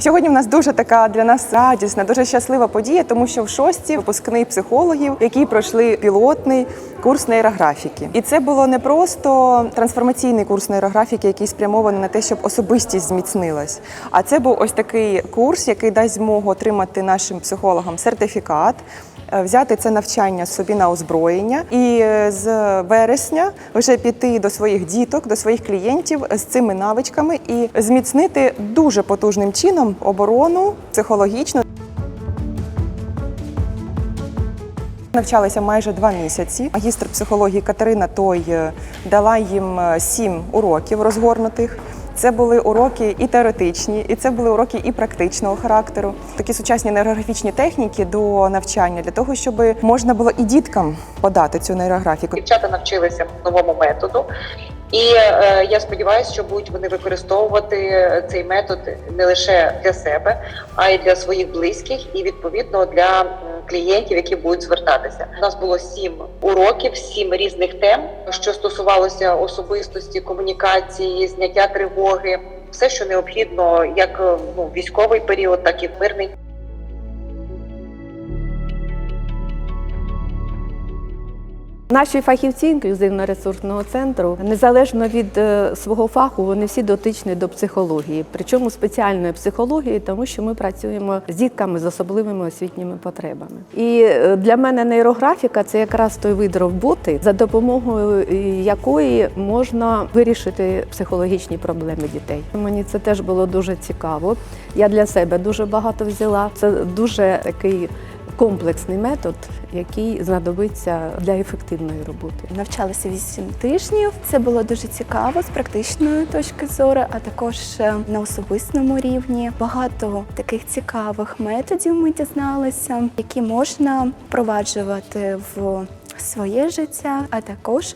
Сьогодні в нас дуже така для нас радісна, дуже щаслива подія, тому що в шості випускний психологів, які пройшли пілотний курс нейрографіки. І це було не просто трансформаційний курс нейрографіки, який спрямований на те, щоб особистість зміцнилась. А це був ось такий курс, який дасть змогу отримати нашим психологам сертифікат. е, Взяти це навчання собі на озброєння і е, з вересня вже піти до своїх діток, до своїх клієнтів з цими навичками і зміцнити дуже потужним чином оборону психологічну. Навчалися майже два місяці. Магістр психології Катерина Той е, дала їм е, сім уроків розгорнутих. Це були уроки і теоретичні, і це були уроки і практичного характеру. Такі сучасні нейрографічні техніки до навчання для того, щоб можна було і діткам подати цю нейрографіку. Дівчата навчилися новому методу, і е, я сподіваюся, що будуть вони використовувати цей метод не лише для себе, а й для своїх близьких, і відповідно для клієнтів, які будуть звертатися. У нас було сім уроків, сім різних тем, що стосувалося особистості, комунікації, зняття тривоги, все, що необхідно, як е, ну, військовий період, так і в мирний. Наші фахівці інклюзивно-ресурсного центру, незалежно від е, свого фаху, вони всі дотичні до психології, причому спеціальної психології, тому що ми працюємо з дітками з особливими освітніми потребами. І е, для мене нейрографіка це якраз той вид роботи, за допомогою е, якої можна вирішити психологічні проблеми дітей. Мені це теж було дуже цікаво. Я для себе дуже багато взяла. Це дуже такий комплексний метод, який знадобиться для ефективної роботи. Навчалися 8 тижнів. Це було дуже цікаво з практичної точки зору, а також е, на особистому рівні. Багато таких цікавих методів ми дізналися, які можна впроваджувати в своє життя, а також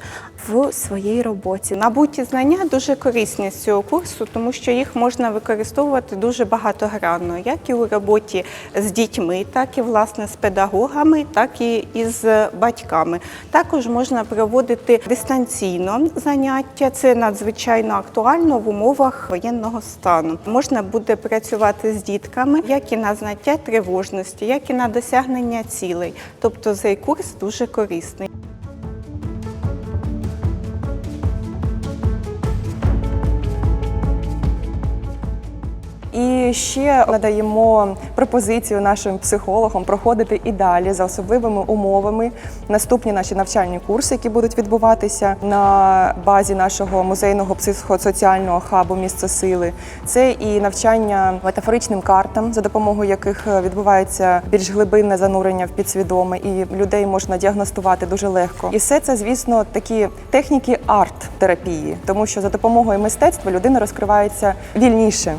в своїй роботі. Набуті знання дуже корисні з цього курсу, тому що їх можна використовувати дуже багатогранно, як і у роботі з дітьми, так і власне з педагогами, так і із батьками. Також можна проводити дистанційно заняття. Це надзвичайно актуально в умовах воєнного стану. Можна буде працювати з дітками, як і на зняття тривожності, як і на досягнення цілей. Тобто цей курс дуже корисний. Ще надаємо пропозицію нашим психологам проходити і далі за особливими умовами наступні наші навчальні курси, які будуть відбуватися на базі нашого музейного психосоціального хабу місце сили. Це і навчання метафоричним картам, за допомогою яких відбувається більш глибинне занурення в підсвідоме, і людей можна діагностувати дуже легко. І все це, звісно, такі техніки арт-терапії, тому що за допомогою мистецтва людина розкривається вільніше.